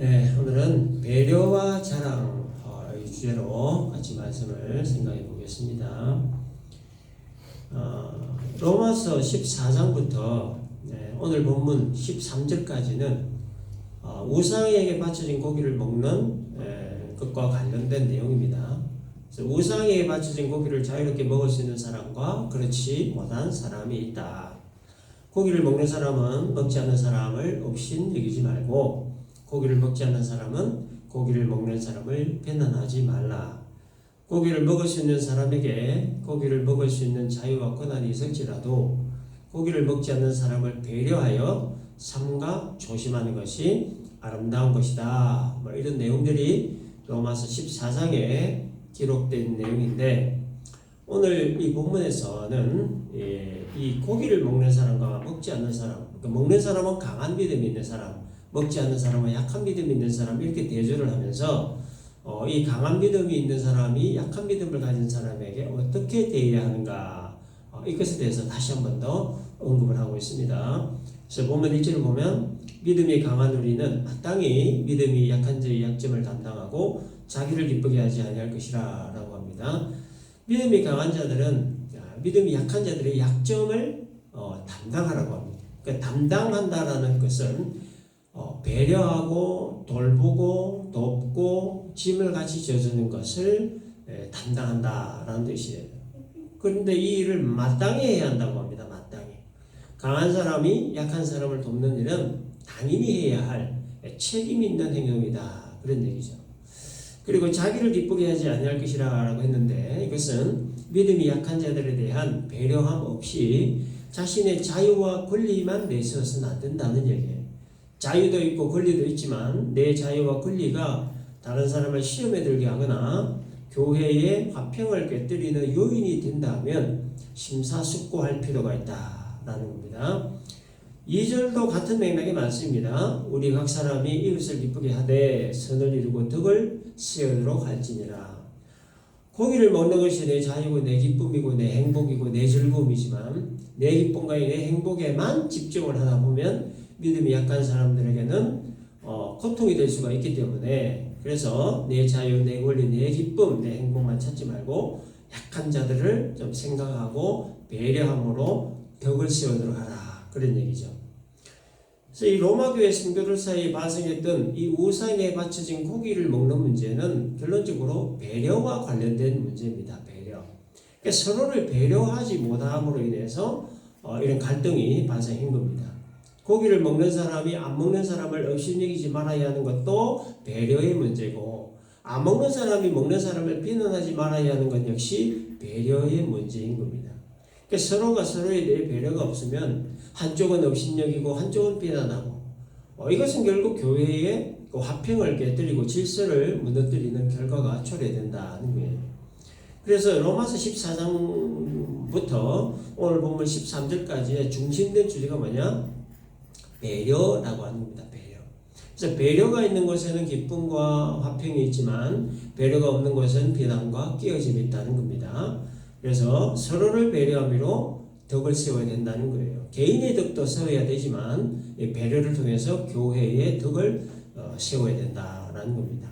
네, 오늘은 배려와 자랑 어, 이 주제로 같이 말씀을 생각해 보겠습니다. 어, 로마서 14장부터 네, 오늘 본문 13절까지는 어, 우상에게 바쳐진 고기를 먹는 에, 것과 관련된 내용입니다. 우상에게 바쳐진 고기를 자유롭게 먹을 수 있는 사람과 그렇지 못한 사람이 있다. 고기를 먹는 사람은 먹지 않는 사람을 없인 여기지 말고 고기를 먹지 않는 사람은 고기를 먹는 사람을 배난하지 말라. 고기를 먹을 수 있는 사람에게 고기를 먹을 수 있는 자유와 권한이 있을지라도 고기를 먹지 않는 사람을 배려하여 삼가 조심하는 것이 아름다운 것이다. 뭐 이런 내용들이 로마서 14장에 기록된 내용인데 오늘 이 본문에서는 예, 이 고기를 먹는 사람과 먹지 않는 사람, 그러니까 먹는 사람은 강한 믿음이 있는 사람, 먹지 않는 사람은 약한 믿음이 있는 사람 이렇게 대조를 하면서 어, 이 강한 믿음이 있는 사람이 약한 믿음을 가진 사람에게 어떻게 대해야 하는가 어, 이것에 대해서 다시 한 번 더 언급을 하고 있습니다. 그래서 보면 일절을 보면 믿음이 강한 우리는 마땅히 믿음이 약한 자의 약점을 담당하고 자기를 기쁘게 하지 아니할 것이라라고 합니다. 믿음이 강한 자들은 아, 믿음이 약한 자들의 약점을 어, 담당하라고 합니다. 그러니까 담당한다라는 것은 어, 배려하고 돌보고 돕고 짐을 같이 져주는 것을 에, 담당한다라는 뜻이에요. 그런데 이 일을 마땅히 해야 한다고 합니다. 마땅히. 강한 사람이 약한 사람을 돕는 일은 당연히 해야 할 책임 있는 행동이다. 그런 얘기죠. 그리고 자기를 기쁘게 하지 아니할 것이라고 했는데 이것은 믿음이 약한 자들에 대한 배려함 없이 자신의 자유와 권리만 내세워서는 안 된다는 얘기예요. 자유도 있고 권리도 있지만 내 자유와 권리가 다른 사람을 시험에 들게 하거나 교회의 화평을 깨뜨리는 요인이 된다면 심사숙고할 필요가 있다라는 겁니다. 2절도 같은 맥락이 많습니다. 우리 각 사람이 이웃을 기쁘게 하되 선을 이루고 덕을 세우도록 할지니라. 고기를 먹는 것이 내 자유고 내 기쁨이고 내 행복이고 내 즐거움이지만 내 기쁨과 내 행복에만 집중을 하다 보면 믿음이 약한 사람들에게는 어, 고통이 될 수가 있기 때문에 그래서 내 자유, 내 권리, 내 기쁨, 내 행복만 찾지 말고 약한 자들을 좀 생각하고 배려함으로 덕을 세우도록 하라 그런 얘기죠. 그래서 이 로마 교회 성도들 사이에 발생했던 이 우상에 바쳐진 고기를 먹는 문제는 결론적으로 배려와 관련된 문제입니다. 배려. 그러니까 서로를 배려하지 못함으로 인해서 어, 이런 갈등이 발생한 겁니다. 고기를 먹는 사람이 안 먹는 사람을 업신여기지 말아야 하는 것도 배려의 문제고 안 먹는 사람이 먹는 사람을 비난하지 말아야 하는 것 역시 배려의 문제인 겁니다. 그러니까 서로가 서로에 대해 배려가 없으면 한쪽은 업신여기고 한쪽은 비난하고 어, 이것은 결국 교회의 그 화평을 깨뜨리고 질서를 무너뜨리는 결과가 초래된다는 거예요. 그래서 로마서 14장부터 오늘 본문 13절까지의 중심된 주제가 뭐냐? 배려라고 하는 겁니다. 배려. 그래서 배려가 있는 곳에는 기쁨과 화평이 있지만 배려가 없는 곳은 비난과 끼어짐이 있다는 겁니다. 그래서 서로를 배려함으로 덕을 세워야 된다는 거예요. 개인의 덕도 세워야 되지만 이 배려를 통해서 교회의 덕을 어, 세워야 된다라는 겁니다.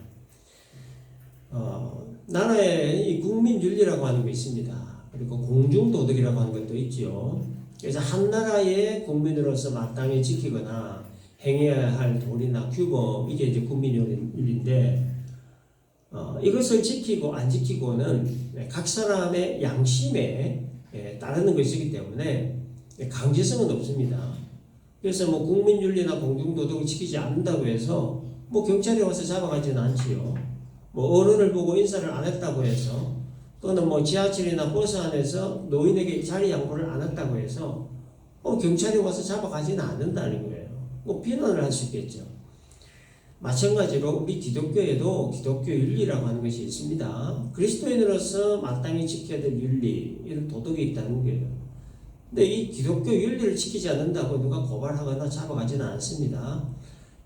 어, 나라에 이 국민 윤리라고 하는 게 있습니다. 그리고 공중 도덕이라고 하는 것도 있지요. 그래서 한 나라의 국민으로서 마땅히 지키거나 행해야 할 도리나 규범 이게 이제 국민윤리인데 어, 이것을 지키고 안 지키고는 각 사람의 양심에 예, 따르는 것이기 때문에 강제성은 없습니다. 그래서 뭐 국민윤리나 공중도덕을 지키지 않는다고 해서 뭐 경찰이 와서 잡아가지는 않지요. 뭐 어른을 보고 인사를 안 했다고 해서 또는 뭐 지하철이나 버스 안에서 노인에게 자리 양보를 안 했다고 해서 어, 경찰이 와서 잡아가지는 않는다는 거예요. 뭐 비난을 할 수 있겠죠. 마찬가지로 우리 기독교에도 기독교 윤리라고 하는 것이 있습니다. 그리스도인으로서 마땅히 지켜야 될 윤리, 이런 도덕이 있다는 거예요. 근데 이 기독교 윤리를 지키지 않는다고 누가 고발하거나 잡아가지는 않습니다.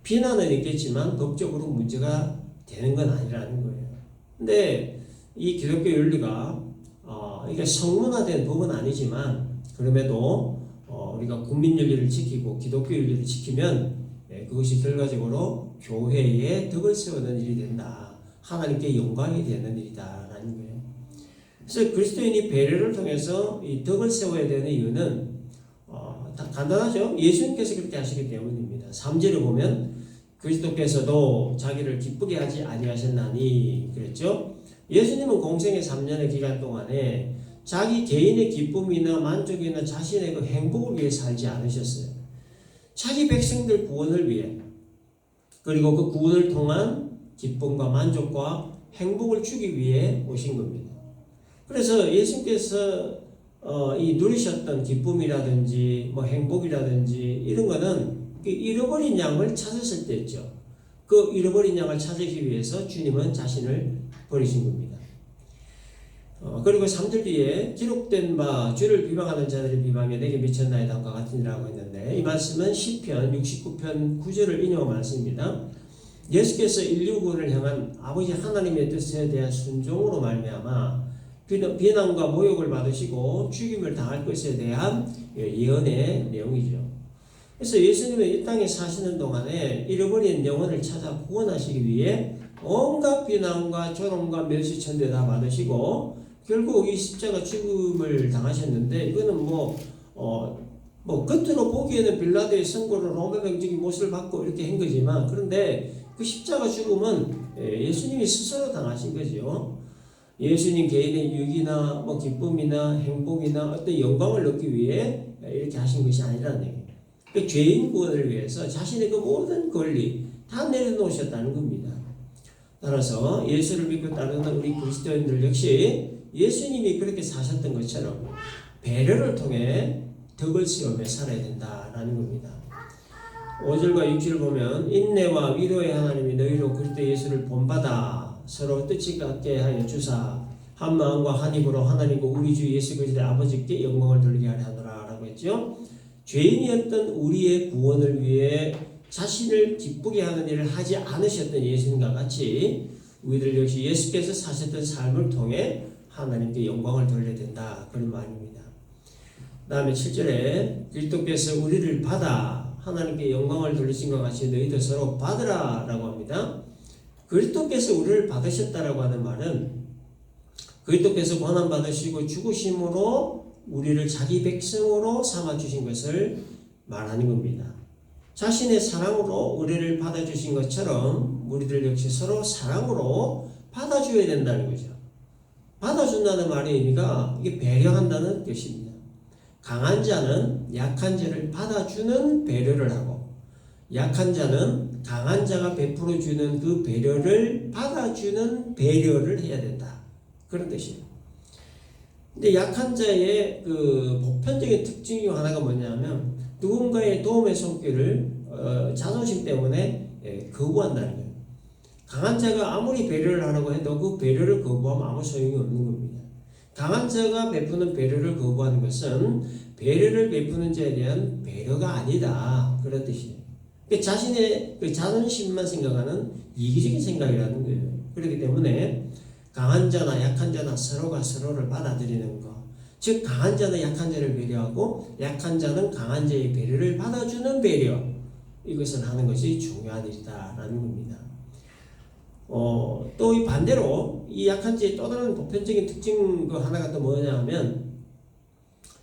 비난은 있겠지만 법적으로 문제가 되는 건 아니라는 거예요. 근데 이 기독교 윤리가 어, 이게 성문화된 법은 아니지만 그럼에도 어, 우리가 국민 윤리를 지키고 기독교 윤리를 지키면 예, 그것이 결과적으로 교회에 덕을 세우는 일이 된다. 하나님께 영광이 되는 일이다라는 거예요. 그래서 그리스도인이 배려를 통해서 이 덕을 세워야 되는 이유는 어, 다 간단하죠. 예수님께서 그렇게 하시기 때문입니다. 3절을 보면 그리스도께서도 자기를 기쁘게 하지 아니하셨나니 그랬죠. 예수님은 공생의 3년의 기간 동안에 자기 개인의 기쁨이나 만족이나 자신의 그 행복을 위해 살지 않으셨어요. 자기 백성들 구원을 위해 그리고 그 구원을 통한 기쁨과 만족과 행복을 주기 위해 오신 겁니다. 그래서 예수님께서 어, 이 누리셨던 기쁨이라든지 뭐 행복이라든지 이런 거는 그 잃어버린 양을 찾으실 때였죠. 그 잃어버린 양을 찾기 위해서 주님은 자신을 버리신 겁니다. 어, 그리고 3절 뒤에 기록된 바 주를 비방하는 자들의 비방에 내게 미쳤나이다 과 같으니라고 했는데 이 말씀은 시편 69편 9절을 인용한 말씀입니다. 예수께서 인류 구원을 향한 아버지 하나님의 뜻에 대한 순종으로 말미암아 비난과 모욕을 받으시고 죽임을 당할 것에 대한 예언의 내용이죠. 그래서 예수님은 이 땅에 사시는 동안에 잃어버린 영혼을 찾아 구원하시기 위해 온갖 비난과 조롱과 멸시천대 다 받으시고 결국 이 십자가 죽음을 당하셨는데 이거는 뭐 어, 뭐 겉으로 보기에는 빌라도의 선고로 로마 병적인 못을 받고 이렇게 한 거지만 그런데 그 십자가 죽음은 예수님이 스스로 당하신 거죠. 예수님 개인의 유익이나 뭐 기쁨이나 행복이나 어떤 영광을 얻기 위해 이렇게 하신 것이 아니라는 얘기예요. 그 죄인 구원을 위해서 자신의 그 모든 권리 다 내려놓으셨다는 겁니다. 따라서 예수를 믿고 따르는 우리 그리스도인들 역시 예수님이 그렇게 사셨던 것처럼 배려를 통해 덕을 세우며 살아야 된다라는 겁니다. 5절과 6절 보면 인내와 위로의 하나님이 너희로 그리스도 예수를 본받아 서로 뜻이 같게 하여 주사 한 마음과 한 입으로 하나님과 우리 주 예수 그리스도의 아버지께 영광을 돌리게 하려 하더라라고 했죠. 죄인이었던 우리의 구원을 위해 자신을 기쁘게 하는 일을 하지 않으셨던 예수님과 같이 우리들 역시 예수께서 사셨던 삶을 통해 하나님께 영광을 돌려야 된다. 그런 말입니다. 다음에 7절에 그리스도께서 우리를 받아 하나님께 영광을 돌리신 것 같이 너희도 서로 받으라 라고 합니다. 그리스도께서 우리를 받으셨다라고 하는 말은 그리스도께서 고난 받으시고 죽으심으로 우리를 자기 백성으로 삼아 주신 것을 말하는 겁니다. 자신의 사랑으로 우리를 받아주신 것처럼 우리들 역시 서로 사랑으로 받아줘야 된다는 거죠. 받아준다는 의미가 이게 배려한다는 뜻입니다. 강한 자는 약한 자를 받아주는 배려를 하고 약한 자는 강한 자가 베풀어 주는 그 배려를 받아주는 배려를 해야 된다. 그런 뜻이에요. 근데 약한 자의 그 보편적인 특징 중 하나가 뭐냐면 누군가의 도움의 손길을 어, 자존심 때문에 예, 거부한다는 거예요. 강한 자가 아무리 배려를 하라고 해도 그 배려를 거부하면 아무 소용이 없는 겁니다. 강한 자가 베푸는 배려를 거부하는 것은 배려를 베푸는 자에 대한 배려가 아니다. 그런 뜻이에요. 그 자신의 그 자존심만 생각하는 이기적인 생각이라는 거예요. 그렇기 때문에 강한 자나 약한 자나 서로가 서로를 받아들이는 것. 즉 강한 자는 약한 자를 배려하고 약한 자는 강한 자의 배려를 받아주는 배려. 이것을 하는 것이 중요한 일이다라는 겁니다. 어, 또 이 반대로 이 약한 자의 또 다른 보편적인 특징 그 하나가 또 뭐냐 하면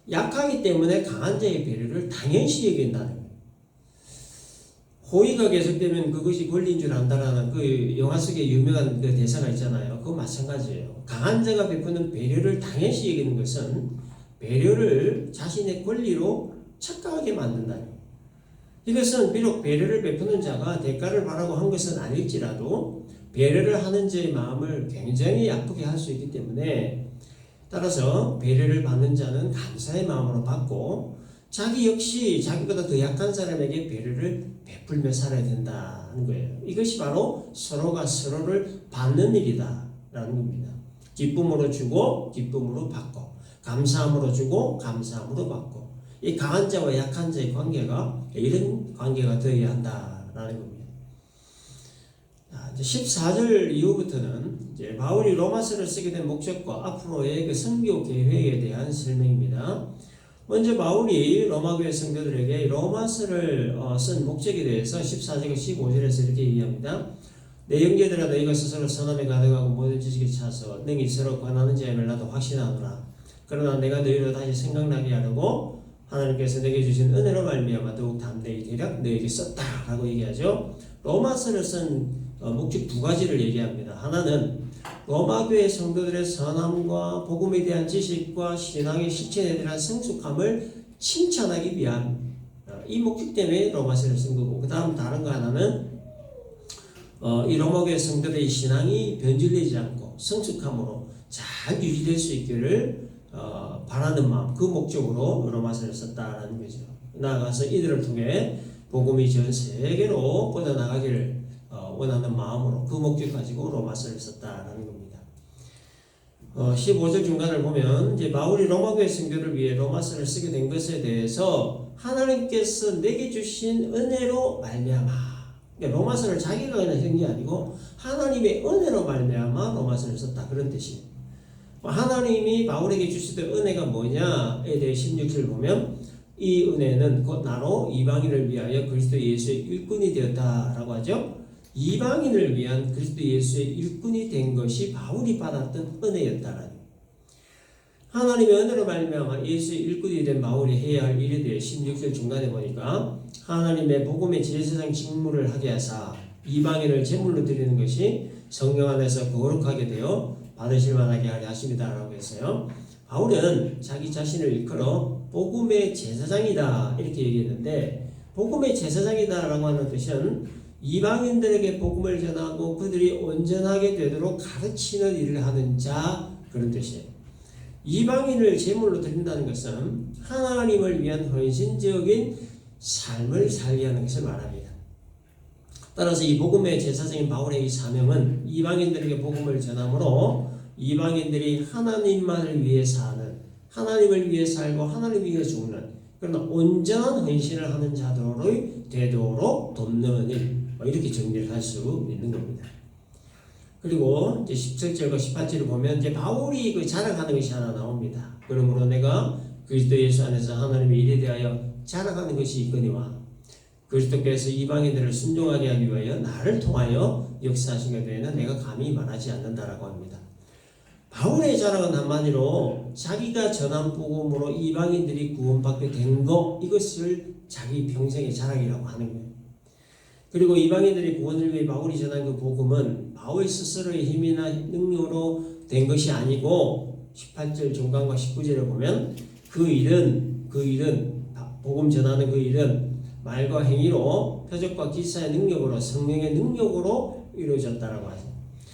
약하기 때문에 강한 자의 배려를 당연시 여긴다는. 호의가 계속되면 그것이 권리인 줄 안다라는 그 영화 속에 유명한 그 대사가 있잖아요. 그거 마찬가지예요. 강한 자가 베푸는 배려를 당연시 여기는 것은 배려를 자신의 권리로 착각하게 만든다는. 이것은 비록 배려를 베푸는 자가 대가를 바라고 한 것은 아닐지라도 배려를 하는 자의 마음을 굉장히 아프게 할 수 있기 때문에 따라서 배려를 받는 자는 감사의 마음으로 받고 자기 역시 자기보다 더 약한 사람에게 배려를 베풀며 살아야 된다는 거예요. 이것이 바로 서로가 서로를 받는 일이다라는 겁니다. 기쁨으로 주고 기쁨으로 받고 감사함으로 주고 감사함으로 받고 이 강한 자와 약한 자의 관계가 이런 관계가 되어야 한다라는 겁니다. 이제 14절 이후부터는 이제 바울이 로마서를 쓰게 된 목적과 앞으로의 그 선교 계획에 대한 설명입니다. 먼저 바울이 로마교회 성도들에게 로마서를 어, 쓴 목적에 대해서 14절 15절에서 이렇게 얘기합니다. 내 형제들아 너희가 스스로 선함에 가득하고 모든 지식에 차서 능히 서로 권하는 자임을 나도 확신하노라. 그러나 내가 너희로 다시 생각나게 하려고 하나님께서 내게 주신 은혜로 말미암아 더욱 담대히 대략 너에게 썼다라고 얘기하죠. 로마서를 쓴 어, 목적 두 가지를 얘기합니다. 하나는 로마 교회 성도들의 선함과 복음에 대한 지식과 신앙의 실천에 대한 성숙함을 칭찬하기 위한 어, 이 목적 때문에 로마서를 쓴 거고 그 다음 다른 거 하나는 어, 이 로마 교회 성도들의 신앙이 변질되지 않고 성숙함으로 잘 유지될 수 있기를 어, 바라는 마음 그 목적으로 로마서를 썼다라는 거죠. 나아가서 이들을 통해 복음이 전 세계로 뻗어나가기를 어, 원하는 마음으로 그 목적 가지고 로마서를 썼다라는 겁니다. 어, 15절 중간을 보면 이제 바울이 로마교회 성도를 위해 로마서를 쓰게 된 것에 대해서 하나님께서 내게 주신 은혜로 말미암아 그러니까 로마서를 자기가 그냥 쓴게 아니고 하나님의 은혜로 말미암아 로마서를 썼다 그런 뜻이에요. 하나님이 바울에게 주시던 은혜가 뭐냐에 대해 16절 보면 이 은혜는 곧 나로 이방인을 위하여 그리스도 예수의 일꾼이 되었다라고 하죠. 이방인을 위한 그리스도 예수의 일꾼이 된 것이 바울이 받았던 은혜였다라는 하나님의 은혜로 말미암아 예수의 일꾼이 된 바울이 해야 할 일에 대해 16절 중간에 보니까 하나님의 복음의 제사장 직무를 하게 하사 이방인을 제물로 드리는 것이 성령 안에서 거룩하게 되어 받으실 만하게 하려 하십니다라고 했어요. 바울은 자기 자신을 일컬어 복음의 제사장이다 이렇게 얘기했는데 복음의 제사장이다라고 하는 뜻은 이방인들에게 복음을 전하고 그들이 온전하게 되도록 가르치는 일을 하는 자 그런 뜻이에요. 이방인을 제물로 드린다는 것은 하나님을 위한 헌신적인 삶을 살게 하는 것을 말합니다. 따라서 이 복음의 제사장인 바울의 이 사명은 이방인들에게 복음을 전함으로 이방인들이 하나님만을 위해 사는 하나님을 위해 살고 하나님 위해 죽는 그러나 온전한 헌신을 하는 자들의 되도록 돕는 일뭐 이렇게 정리를 할 수 있는 겁니다. 그리고 이제 17절과 18절을 보면 이제 바울이 그 자랑하는 것이 하나 나옵니다. 그러므로 내가 그리스도 예수 안에서 하나님의 일에 대하여 자랑하는 것이 있거니와 그리스도께서 이방인들을 순종하게 하기 위하여 나를 통하여 역사하신 것에 대해는 내가 감히 말하지 않는다라고 합니다. 바울의 자랑은 한마디로 자기가 전한 복음으로 이방인들이 구원받게 된 것 이것을 자기 평생의 자랑이라고 하는 거예요. 그리고 이방인들이 구원을 위해 바울이 전한 그 복음은 바울 스스로의 힘이나 능력으로 된 것이 아니고 18절 중간과 19절을 보면 그 일은 그 일은 복음 전하는 그 일은 말과 행위로 표적과 기사의 능력으로 성령의 능력으로 이루어졌다라고 하죠.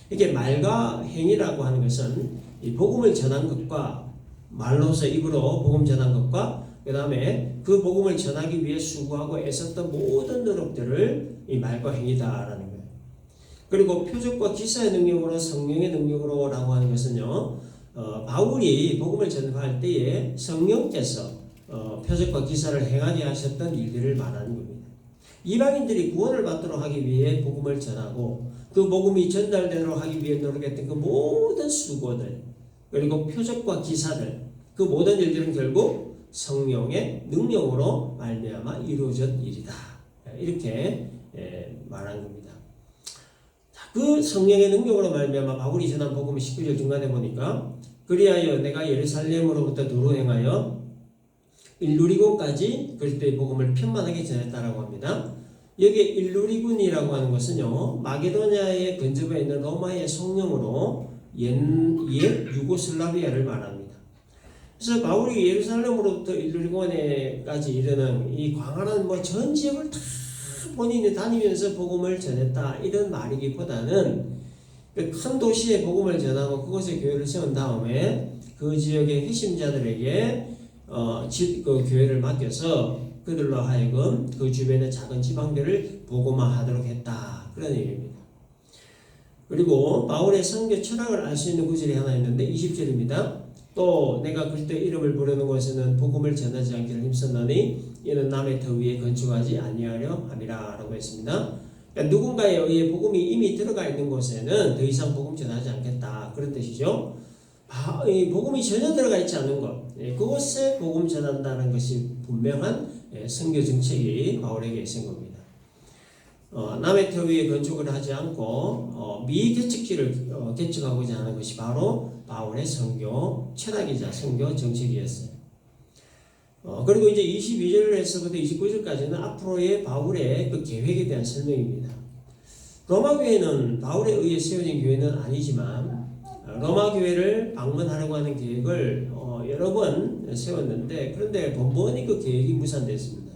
이게 말과 행위라고 하는 것은 이 복음을 전한 것과 말로서 입으로 복음 전한 것과 그 다음에 그 복음을 전하기 위해 수고하고 애썼던 모든 노력들을 이 말과 행위다라는 거예요. 그리고 표적과 기사의 능력으로 성령의 능력으로라고 하는 것은요. 어, 바울이 복음을 전할 때에 성령께서 어, 표적과 기사를 행하게 하셨던 일들을 말하는 겁니다. 이방인들이 구원을 받도록 하기 위해 복음을 전하고 그 복음이 전달되도록 하기 위해 노력했던 그 모든 수고들 그리고 표적과 기사들 그 모든 일들은 결국 성령의 능력으로 말미암아 이루어진 일이다. 이렇게 예, 말한 겁니다. 그 성령의 능력으로 말미암아 바울이 전한 복음 19절 중간에 보니까 그리하여 내가 예루살렘으로부터 도로 행하여 일루리곤까지 그리스도의 복음을 편만하게 전했다라고 합니다. 여기 일루리군이라고 하는 것은요 마게도냐의 근접에 있는 로마의 성령으로 옛, 옛 유고슬라비아를 말합니다. 그래서 바울이 예루살렘으로부터 일루리곤에까지 이르는 이 광활한 뭐 전 지역을 다 본인이 다니면서 복음을 전했다 이런 말이기보다는 그큰 도시에 복음을 전하고 그곳에 교회를 세운 다음에 그 지역의 핵심자들에게 어, 지, 그 교회를 맡겨서 그들로 하여금 그 주변의 작은 지방들을 복음화하도록 했다 그런 얘기입니다. 그리고 바울의 선교 철학을 알 수 있는 구절이 하나 있는데 20절입니다. 또 내가 그리스도 이름을 부르는 곳에는 복음을 전하지 않기를 힘썼나니 이는 남의 터 위에 건축하지 아니하려 함이라라고 했습니다. 그러니까 누군가에 의해 복음이 이미 들어가 있는 곳에는 더 이상 복음 전하지 않겠다 그런 뜻이죠. 바- 이 복음이 전혀 들어가 있지 않은 곳, 예, 그곳에 복음 전한다는 것이 분명한 예, 선교 정책이 바울에게 있은 겁니다. 어, 남의 터 위에 건축을 하지 않고 어, 미개척지를 어, 개척하고자 하는 것이 바로 바울의 선교 철학이자 선교 정책이었어요. 어, 그리고 이제 22절에서부터 29절까지는 앞으로의 바울의 그 계획에 대한 설명입니다. 로마 교회는 바울에 의해 세워진 교회는 아니지만 어, 로마 교회를 방문하려고 하는 계획을 어, 여러 번 세웠는데 그런데 번번이 그 계획이 무산됐습니다.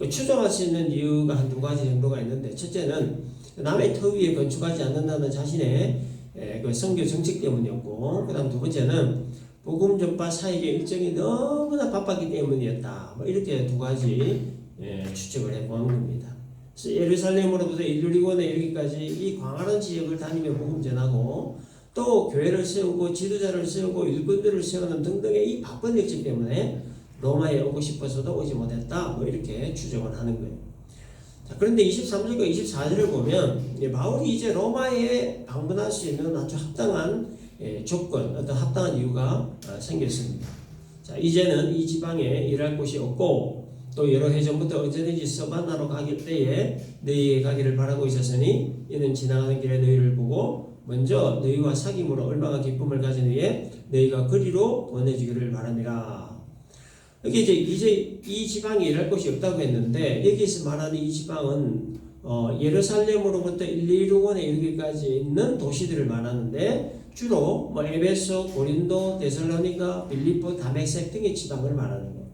그 추정할 수 있는 이유가 한 두 가지 정도가 있는데 첫째는 남의 터 위에 건축하지 않는다는 자신의 에, 그 선교 정책 때문이었고 그 다음 두 번째는 복음 전파 사역의 일정이 너무나 바빴기 때문이었다. 뭐 이렇게 두 가지 예, 추측을 해보는 겁니다. 그래서 예루살렘으로부터 일리곤에 이르기까지 이 광활한 지역을 다니며 복음 전하고 또 교회를 세우고 지도자를 세우고 일꾼들을 세우는 등등의 이 바쁜 일정 때문에 로마에 오고 싶어서도 오지 못했다. 뭐 이렇게 추정을 하는 거예요. 자, 그런데 23절과 24절을 보면 예, 바울이 이제 로마에 방문할 수 있는 아주 합당한 예, 조건, 어떤 합당한 이유가 아, 생겼습니다. 자, 이제는 이 지방에 일할 곳이 없고 또 여러 해 전부터 언제든지 서바나로 가길 때에 너희에게 가기를 바라고 있었으니 이는 지나가는 길에 너희를 보고 먼저 너희와 사귐으로 얼마나 기쁨을 가진 후에 너희가 그리로 보내주기를 바랍니다. 여기 이제 이제 이 지방에 일할 곳이 없다고 했는데 여기서 말하는 이 지방은 어, 예루살렘으로부터 일리루곤에 이르기까지 있는 도시들을 말하는데 주로 뭐 에베소, 고린도, 데살로니가, 빌립보, 다메섹 등의 지방을 말하는 거예요.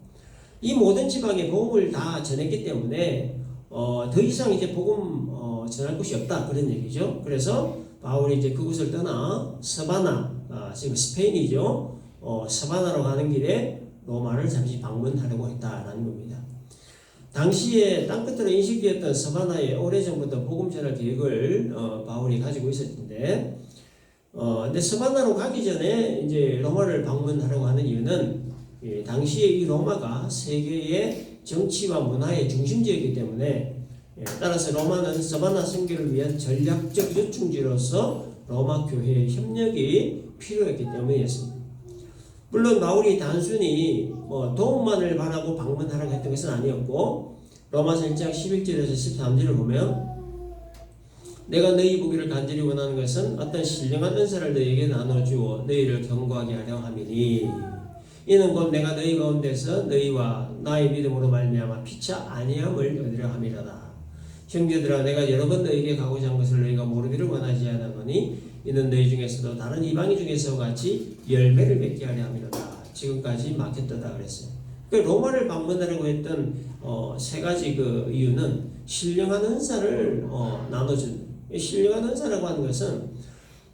이 모든 지방에 복음을 다 전했기 때문에 어, 더 이상 이제 복음 어, 전할 곳이 없다 그런 얘기죠. 그래서 바울이 이제 그곳을 떠나 서바나, 아, 지금 스페인이죠. 어, 서바나로 가는 길에 로마를 잠시 방문하려고 했다라는 겁니다. 당시에 땅끝으로 인식되었던 서바나에 오래전부터 복음 전할 계획을 어, 바울이 가지고 있었는데 어, 근데 서바나로 가기 전에 이제 로마를 방문하려고 하는 이유는 예, 당시에 이 로마가 세계의 정치와 문화의 중심지였기 때문에 예, 따라서 로마는 서바나 선교를 위한 전략적 요충지로서 로마 교회의 협력이 필요했기 때문이었습니다. 물론 바울이 단순히 뭐 도움만을 바라고 방문하라고 했던 것은 아니었고 로마서 1장 11절에서 13절을 보면 내가 너희 보기를 간절히 원하는 것은 어떤 신령한 은사를 너희에게 나눠주어 너희를 경고하게 하려 함이니. 이는 곧 내가 너희 가운데서 너희와 나의 믿음으로 말미암아 피차 아니함을 얻으려 함이라다. 형제들아 내가 여러 번 너희에게 가고자 한 것을 너희가 모르기를 원하지 않았노니 이는 너희 중에서도 다른 이방인 중에서 같이 열매를 맺게 하려 함이로다 지금까지 막혔다 그랬어요 그 로마를 방문하려고 했던 어, 세 가지 그 이유는 신령한 은사를 어, 나눠준 이 신령한 은사라고 하는 것은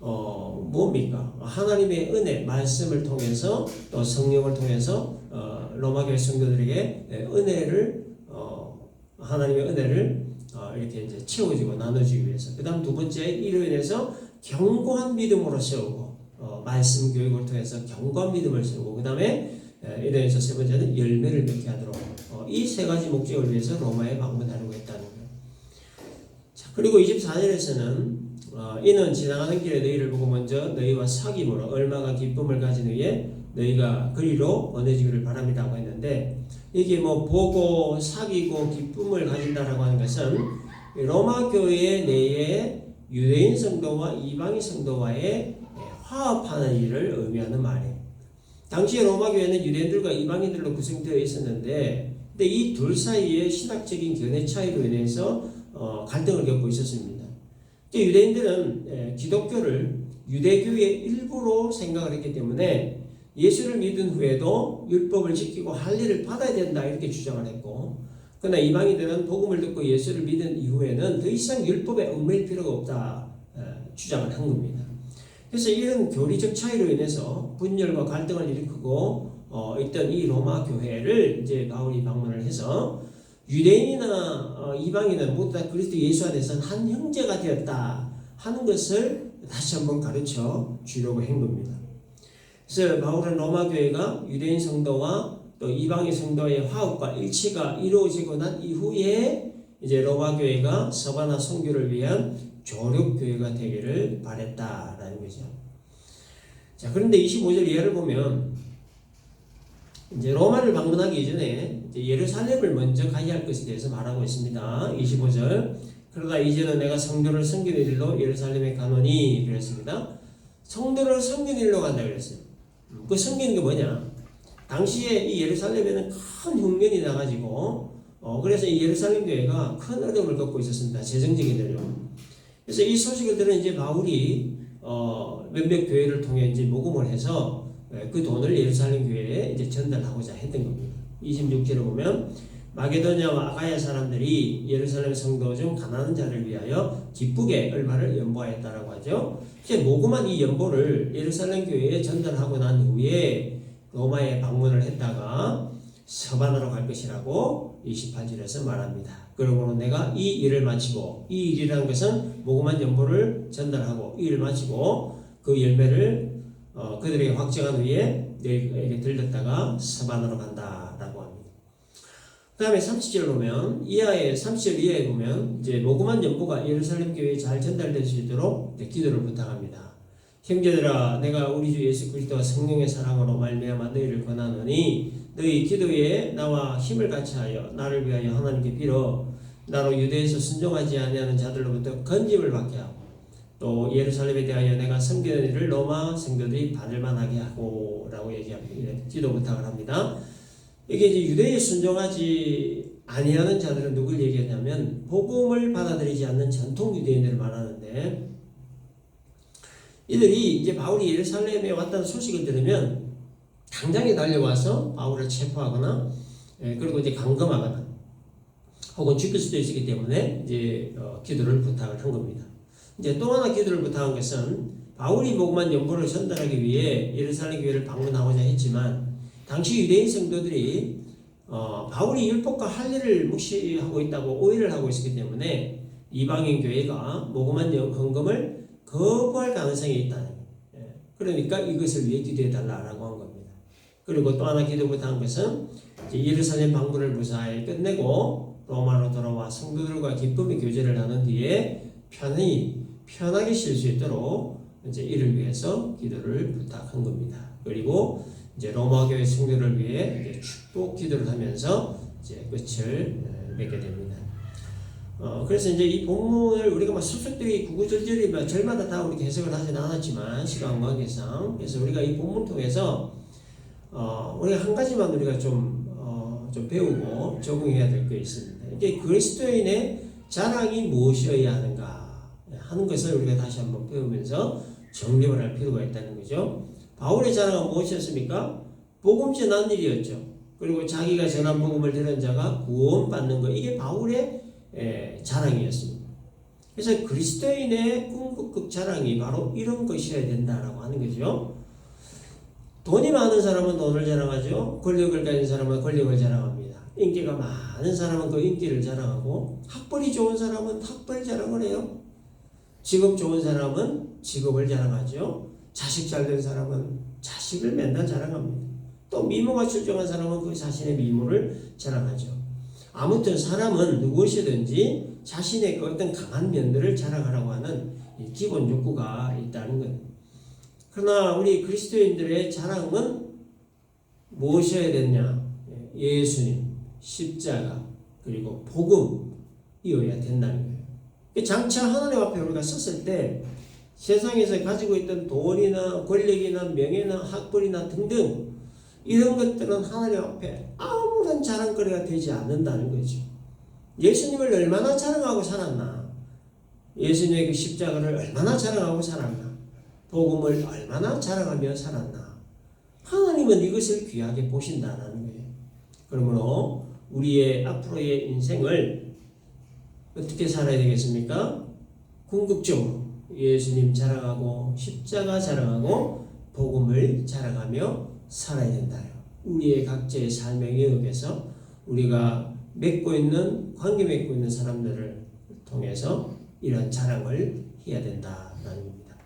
어, 뭡니까? 하나님의 은혜, 말씀을 통해서 또 성령을 통해서 어, 로마 교회 성도들에게 예, 은혜를 어, 하나님의 은혜를 어, 이렇게 이제 채워주고 나눠주기 위해서. 그다음 두 번째 이로 인해서 견고한 믿음으로 세우고 어, 말씀 교육을 통해서 견고한 믿음을 세우고 그 다음에 예, 이로 인해서 세 번째는 열매를 맺게 하도록 어, 이세 가지 목적을 위해서 로마에 방문하려고 했다는 거예요. 자, 그리고 24절에서는 어, 이는 지나가는 길에 너희를 보고 먼저 너희와 사귐으로 얼마가 기쁨을 가진 후에 너희가 그리로 보내주기를 바랍니다고 했는데 이게 뭐 보고 사귀고 기쁨을 가진다라고 하는 것은 로마 교회 내에 유대인 성도와 이방인 성도와의 화합하는 일을 의미하는 말이에요. 당시 로마 교회는 유대인들과 이방인들로 구성되어 있었는데, 근데 이 둘 사이의 신학적인 견해 차이로 인해서 어, 갈등을 겪고 있었습니다. 유대인들은 예, 기독교를 유대교의 일부로 생각을 했기 때문에 예수를 믿은 후에도 율법을 지키고 할 일을 받아야 된다 이렇게 주장을 했고, 그러나 이방인들은 복음을 듣고 예수를 믿은 이후에는 더 이상 율법에 얽매일 필요가 없다 예, 주장을 한 겁니다. 그래서 이런 교리적 차이로 인해서 분열과 갈등을 일으키고 어, 있던 이 로마 교회를 이제 바울이 방문을 해서 유대인이나 어, 이방인은 모두 다 그리스도 예수 안에서는 한 형제가 되었다 하는 것을 다시 한번 가르쳐 주려고 한 겁니다. 그래서 바울은 로마 교회가 유대인 성도와 또 이방인 성도의 화합과 일치가 이루어지고 난 이후에 이제 로마 교회가 서바나 선교를 위한 조력 교회가 되기를 바랬다라는 거죠. 자, 그런데 25절 예를 보면 이제 로마를 방문하기 이전에 예루살렘을 먼저 가야 할 것에 대해서 말하고 있습니다. 25절. 그러다 이제는 내가 성도를 섬기는 일로 예루살렘에 가노니 그랬습니다. 성도를 섬기는 일로 간다 그랬어요. 음, 그 섬기는 게 뭐냐? 당시에 이 예루살렘에는 큰 흉년이 나가지고 어 그래서 이 예루살렘 교회가 큰 어려움을 겪고 있었습니다. 재정적인 어려움. 그래서 이 소식을 들은 이제 바울이 어 몇몇 교회를 통해 이제 모금을 해서 예, 그 돈을 예루살렘 교회에 이제 전달하고자 했던 겁니다. 26절에 보면 마게도냐와 아가야 사람들이 예루살렘 성도 중 가난한 자를 위하여 기쁘게 얼마를 연보하였다라고 하죠. 이제 모금한 이 연보를 예루살렘 교회에 전달하고 난 후에 로마에 방문을 했다가 서반으로 갈 것이라고 28절에서 말합니다. 그러므로 내가 이 일을 마치고 이 일이라는 것은 모금한 연보를 전달하고 이 일을 마치고 그 열매를 어, 그들에게 확정한 후에 너에게 들렸다가 서반으로 간다라고 합니다. 그 다음에 30절 보면 이하에 30절 이하에 보면 이제 모금한 연보가 예루살렘 교회에 잘 전달될 수 있도록 기도를 부탁합니다. 형제들아 내가 우리 주 예수 그리스도와 성령의 사랑으로 말미암아 너희를 권하노니 너희 기도에 나와 힘을 같이하여 나를 위하여 하나님께 빌어 나로 유대에서 순종하지 아니하는 자들로부터 건짐을 받게 하고 또 예루살렘에 대하여 내가 섬기는 일을 로마 성도들이 받을 만하게 하고 라고 얘기합니다. 기도 부탁을 합니다. 이게 이제 유대에 순종하지 아니하는 자들은 누굴 얘기하냐면 복음을 받아들이지 않는 전통 유대인들을 말하는데 이들이 이제 바울이 예루살렘에 왔다는 소식을 들으면 당장에 달려와서 바울을 체포하거나 예, 그리고 이제 감금하거나 혹은 죽일 수도 있기 때문에 이제 어, 기도를 부탁을 한 겁니다. 이제 또 하나 기도를 부탁한 것은 바울이 복음한 연보를 전달하기 위해 예루살렘 교회를 방문하고자 했지만 당시 유대인 성도들이 어, 바울이 율법과 할례를 무시하고 있다고 오해를 하고 있었기 때문에 이방인 교회가 모금한 헌금을 거부할 가능성이 있다는 거예요. 예. 그러니까 이것을 위해 기도해 달라라고 한 겁니다. 그리고 또 하나 기도 부탁한 것은 예루살렘 방문을 무사히 끝내고 로마로 돌아와 성도들과 기쁨의 교제를 나눈 뒤에 편히 편하게 쉴 수 있도록 이제 이를 위해서 기도를 부탁한 겁니다. 그리고 이제 로마 교회 성도를 위해 축복 기도를 하면서 이제 끝을 어, 맺게 됩니다. 어, 그래서 이제 이 본문을 우리가 막 수석들이 구구절절히 막 절마다 다 우리 해석을 하진 않았지만 시간 관계상 그래서 우리가 이 본문 통해서 어, 우리가 한 가지만 우리가 좀, 어, 좀 배우고 적응해야 될 게 있습니다. 이게 그리스도인의 자랑이 무엇이어야 하는가 하는 것을 우리가 다시 한번 배우면서 정립을 할 필요가 있다는 거죠. 바울의 자랑은 무엇이었습니까? 복음 전한 일이었죠. 그리고 자기가 전한 복음을 들은 자가 구원받는 것 이게 바울의 에, 자랑이었습니다. 그래서 그리스도인의 궁극적 자랑이 바로 이런 것이어야 된다라고 하는 거죠. 돈이 많은 사람은 돈을 자랑하죠. 권력을 가진 사람은 권력을 자랑합니다. 인기가 많은 사람은 그 인기를 자랑하고 학벌이 좋은 사람은 학벌 자랑을 해요. 직업 좋은 사람은 직업을 자랑하죠. 자식 잘 된 사람은 자식을 맨날 자랑합니다. 또 미모가 출중한 사람은 그 자신의 미모를 자랑하죠. 아무튼 사람은 누구시든지 자신의 그 어떤 강한 면들을 자랑하라고 하는 이 기본 욕구가 있다는 거예요. 그러나 우리 그리스도인들의 자랑은 무엇이어야 되냐? 예수님, 십자가, 그리고 복음이어야 된다는 거예요. 장차 하나님 앞에 우리가 섰을 때 세상에서 가지고 있던 돈이나 권력이나 명예나 학벌이나 등등 이런 것들은 하나님 앞에 아무런 자랑거리가 되지 않는다는 거죠. 예수님을 얼마나 자랑하고 살았나? 예수님의 그 십자가를 얼마나 자랑하고 살았나? 복음을 얼마나 자랑하며 살았나? 하나님은 이것을 귀하게 보신다는 거예요. 그러므로 우리의 앞으로의 인생을 어떻게 살아야 되겠습니까? 궁극적으로 예수님 자랑하고 십자가 자랑하고 복음을 자랑하며 살아야 된다요. 우리의 각자의 삶의 영역에서 우리가 맺고 있는 관계 맺고 있는 사람들을 통해서 이런 자랑을 해야 된다라는 겁니다.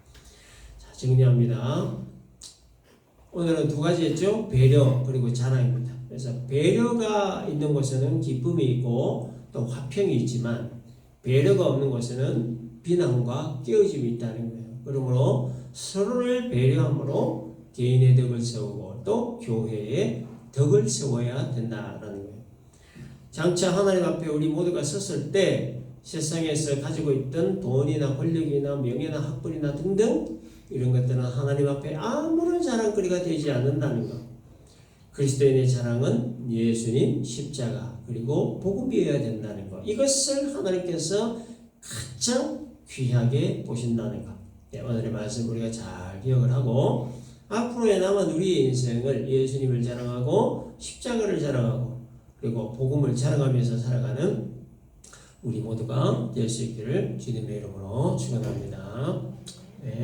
자 정리합니다. 오늘은 두 가지 했죠. 배려 그리고 자랑입니다. 그래서 배려가 있는 곳에는 기쁨이 있고 또 화평이 있지만 배려가 없는 곳에는 비난과 깨어짐이 있다는 거예요. 그러므로 서로를 배려함으로 개인의 덕을 세우고 또 교회의 덕을 세워야 된다라는 거예요. 장차 하나님 앞에 우리 모두가 섰을 때 세상에서 가지고 있던 돈이나 권력이나 명예나 학벌이나 등등 이런 것들은 하나님 앞에 아무런 자랑거리가 되지 않는다는 것. 그리스도인의 자랑은 예수님 십자가 그리고 복음이어야 된다는 것. 이것을 하나님께서 가장 귀하게 보신다는 것. 네, 오늘의 말씀 우리가 잘 기억을 하고 앞으로의 남은 우리의 인생을 예수님을 자랑하고 십자가를 자랑하고 그리고 복음을 자랑하면서 살아가는 우리 모두가 될 수 있기를 주님의 이름으로 축원합니다. 네.